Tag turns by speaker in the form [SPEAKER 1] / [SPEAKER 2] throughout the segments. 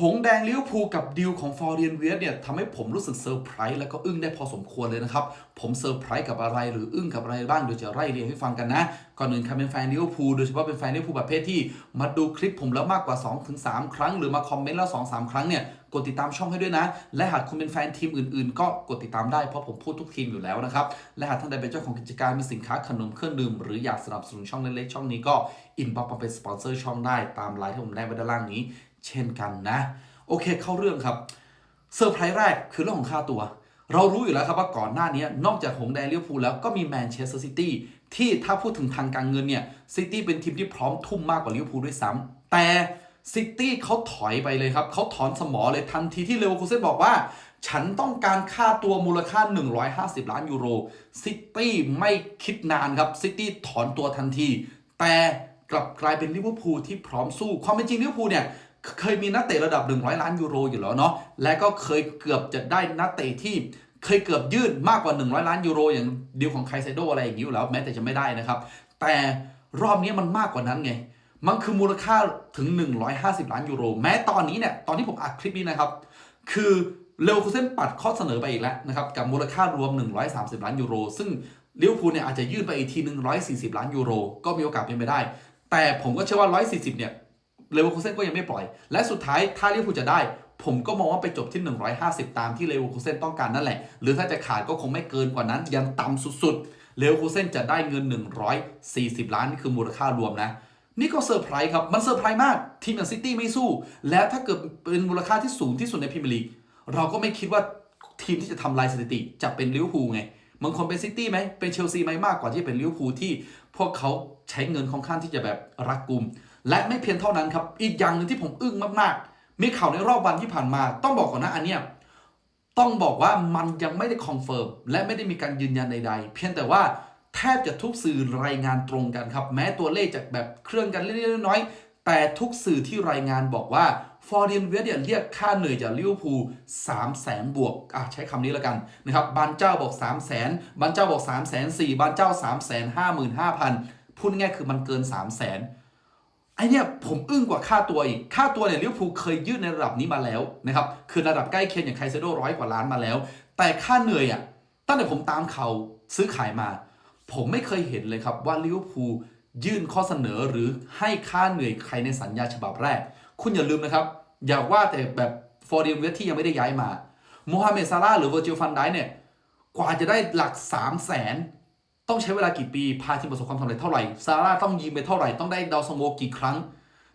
[SPEAKER 1] หงแดงลิเวอร์พูลกับดีลของฟอร์เรียนเวียเนี่ยทำให้ผมรู้สึกเซอร์ไพรส์แล้วก็อึ้งได้พอสมควรเลยนะครับ ผมเซอร์ไพรส์กับอะไรหรืออึ้งกับอะไรบ้างเดี๋ยวจะไล่เรียงให้ฟังกันนะ ก่อนอื่นใครเป็นแฟนลิเวอร์พูลโดยเฉพาะเป็นแฟนลิเวอร์พูลประเภทที่ มาดูคลิปผมแล้วมากกว่า 2-3 ครั้ง หรือมาคอมเมนต์แล้ว 2-3 ครั้งเนี่ยกดติดตามช่องให้ด้วยนะ และหากคุณเป็นแฟนทีมอื่นๆ ก็กดติดตามได้เพราะผมพูดทุกทีมอยู่แล้วนะครับ และหากท่านใดเป็นเจ้าของกิจการมีสินค้าขนมเครื่องดื่ม หรืออยากสนับสนุนช่องเล็กๆช่องนี้ก็อินบ็อกมาเป็นสปอนเซอร์ช่องได้ตามไลน์ที่ผมได้ไว้ด้านล่างนี้ เช่นกันนะ โอเคเข้าเรื่องครับเซอร์ไพรส์แรกคือเรื่องของค่าตัว เรารู้อยู่แล้วครับว่าก่อนหน้านี้นอกจากหงแดงลิเวอร์พูลแล้วก็มีแมนเชสเตอร์ซิตี้ที่ถ้าพูดถึงทางการเงินเนี่ยซิตี้เป็นทีมที่พร้อมทุ่มมากกว่าลิเวอร์พูลด้วยซ้ำแต่ซิตี้เขาถอยไปเลยครับเขาถอนสมอเลยทันทีที่เลวคูเซ่นบอกว่า ฉันต้องการค่าตัวมูลค่า 150 ล้านยูโรซิตี้ไม่คิดนานครับซิตี้ถอนตัวทันที แต่กลับกลายเป็นลิเวอร์พูลที่พร้อมสู้ ความเป็นจริงลิเวอร์พูลเนี่ย เคยมีนักเตะระดับ 100 ล้านยูโรอยู่แล้วเนาะ และก็เคยเกือบจะได้นักเตะที่เคยเกือบยื่นมากกว่า 100 ล้านยูโรอย่างดีลของไคเซโดอะไรอย่างนี้อยู่แล้วแม้แต่จะไม่ได้นะครับ แต่รอบนี้มันมากกว่านั้นไง มันคือมูลค่าถึง 150 ล้านยูโร แม้ตอนนี้เนี่ย ตอนที่ผมอัดคลิปนี้นะครับ คือเลวคูเซนปัดข้อเสนอไปอีกแล้วนะครับ กับมูลค่ารวม 130 ล้านยูโร ซึ่งลิเวอร์พูลเนี่ยอาจจะยื่นไปอีกทีหนึ่ง140 ล้านยูโร ก็มีโอกาสเป็นไปได้ แต่ผมก็เชื่อว่า 140 เนี่ย เลเวอร์คูเซนก็ยังไม่ปล่อย และสุดท้ายถ้าลิเวอร์พูลจะได้ ผมก็มองว่าไปจบที่ 150 ตามที่เลเวอร์คูเซนต้องการนั่นแหละ หรือถ้าจะขาดก็คงไม่เกินกว่านั้น ยันต่ำสุดๆเลเวอร์คูเซนจะได้เงิน 140 ล้านนี่คือมูลค่ารวมนะนี่ก็เซอร์ไพรส์ครับ มันเซอร์ไพรส์มาก ทีมอย่างซิตี้ไม่สู้ แล้วถ้าเกิดเป็นมูลค่าที่สูงที่สุดในพรีเมียร์ลีก เราก็ไม่คิดว่าทีมที่จะทำลายสถิติจะเป็นลิเวอร์พูลไง บางคนเป็นซิตี้ไหม เป็นเชลซีไหมมากกว่าที่เป็นลิเวอร์พูลที่พวกเขาใช้เงินค่อนข้างที่จะแบบรักกุม และไม่เพียงเท่านั้นครับ อีกอย่างหนึ่งที่ผมอึ้งมากๆ มีข่าวในรอบวันที่ผ่านมา ต้องบอกก่อนนะอันเนี้ยต้องบอกว่ามันยังไม่ได้คอนเฟิร์มและไม่ได้มีการยืนยันใดๆ เพียงแต่ว่าแทบจะทุกสื่อรายงานตรงกันครับ แม้ตัวเลขจากแบบเคลื่อนกันเล็กๆน้อยๆแต่ทุกสื่อที่รายงานบอกว่าฟอร์เรียนเวสเนี่ยเรียกค่าเหนื่อยจากลิเวอร์พูลสามแสนบวกอะใช้คำนี้แล้วกันนะครับบานเจ้าบอก 3 0 0แสนบานเจ้าบอก 3 0 0แสนสี่บานเจ้า3 5 5 0 0 0พูดง่ายคือมันเกิน 3 0 0แสน ไอเนี่ยผมอึ้งกว่าค่าตัวอีก ค่าตัวเนี่ยลิเวอร์พูลเคยยื่นในระดับนี้มาแล้วนะครับ คือระดับใกล้เคียงอย่างไคเซโดร้อยกว่าล้านมาแล้ว แต่ค่าเหนื่อยอะ ตั้งแต่ผมตามเขาซื้อขายมา ผมไม่เคยเห็นเลยครับว่าลิเวอร์พูลยื่นข้อเสนอหรือให้ค่าเหนื่อยใครในสัญญาฉบับแรก คุณอย่าลืมนะครับ อย่าว่าแต่แบบฟอร์เดียนเวสที่ยังไม่ได้ย้ายมาโมฮัมเหม็ดซาร่าหรือเวอร์จิลฟันไดเนี่ย กว่าจะได้หลัก 3 0 0แสน ต้องใช้เวลากี่ปีพาทีมประสบความสำเร็จเท่าไหร่ซาร่าต้องยิงไปเท่าไหร่ต้องได้ดาวสโมกี่ครั้ง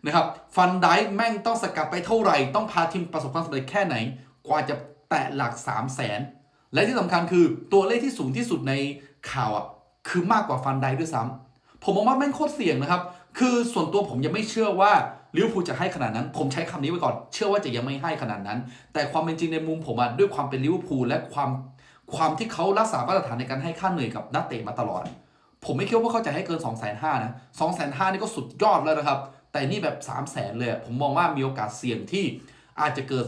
[SPEAKER 1] นะครับฟันไดแม่งต้องสกัดไปเท่าไหร่ ต้องพาทีมประสบความสำเร็จแค่ไหน กว่าจะแตะหลัก 3 0 0แสนและที่สำคัญคือตัวเลขที่สูงที่สุดในข่าวอะคือมากกว่าฟันไดด้วยซ้ำผมมองว่าแม่งโคตรเสี่ยงนะครับ คือส่วนตัวผมยังไม่เชื่อว่าลิเวอร์พูลจะให้ขนาดนั้น ผมใช้คำนี้ไว้ก่อน เชื่อว่าจะยังไม่ให้ขนาดนั้น แต่ความเป็นจริงในมุมผมอะด้วยความเป็นลิเวอร์พูลและความ ความที่เขารักษามาตรฐานในการให้ค่าเหนื่อยกับนักเตะมาตลอด ผมไม่คิดว่าเขาจะให้เกิน2 5 0 0 0นห้านะ2 5 0 0 0นี่ก็สุดยอดแล้วนะครับ แต่นี่แบบ3 0 0 0 0 0เลยผมมองว่ามีโอกาสเสี่ยงที่อาจจะเกิด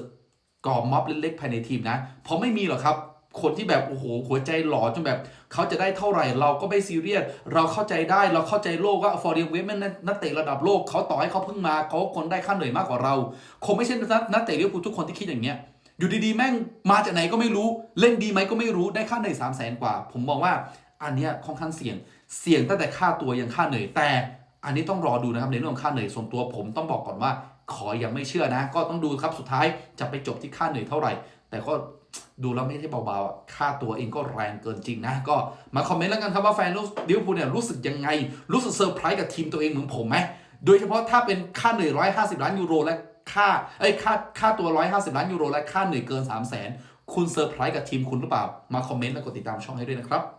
[SPEAKER 1] ก่อม็อบเล็กๆภายในทีมนะเพราะไม่มีหรอกครับคนที่แบบโอ้โหหัวใจหล่อจนแบบเขาจะได้เท่าไหร่เราก็ไม่ซีเรียสเราเข้าใจได้เราเข้าใจโลกว่าฟอร์เรียเวฟมันนักเตะระดับโลกเขาต่อให้เขาเพิ่งมาเขาคนได้ค่าเหนื่อยมากกว่าเรา คงไม่ใช่นักเตะลิเวอร์พูลทุกคนที่คิดอย่างเงี้ย อยู่ดีๆ แม่งมาจากไหนก็ไม่รู้ เล่นดีไหมก็ไม่รู้ได้ค่าเหนื่อยสามแสนกว่า ผมมองว่าอันเนี้ยค่อนข้างเสี่ยง เสี่ยงตั้งแต่ค่าตัวยังค่าเหนื่อยแต่อันนี้ต้องรอดูนะครับในเรื่องของค่าเหนื่อยส่วนตัวผมต้องบอกก่อนว่า ขอยังไม่เชื่อนะ ก็ต้องดูครับสุดท้ายจะไปจบที่ค่าเหนื่อยเท่าไหร่ แต่ก็ดูแล้วไม่ใช่เบาๆอะค่าตัวเองก็แรงเกินจริงนะ ก็มาคอมเมนต์แล้วกันครับว่าแฟนลิเวอร์พูลเนี่ยรู้สึกยังไง รู้สึกเซอร์ไพรส์กับทีมตัวเองเหมือนผมไหมโดยเฉพาะถ้าเป็นค่าเหนื่อย150 ล้านยูโรและ ค่าเอ้ยค่าค่าตัว 150 ล้านยูโรและค่าเหนื่อยเกิน 3 0 0 0 0 0 คุณเซอร์ไพรส์กับทีมคุณหรือเปล่า มาคอมเมนต์และกดติดตามช่องให้ด้วยนะครับ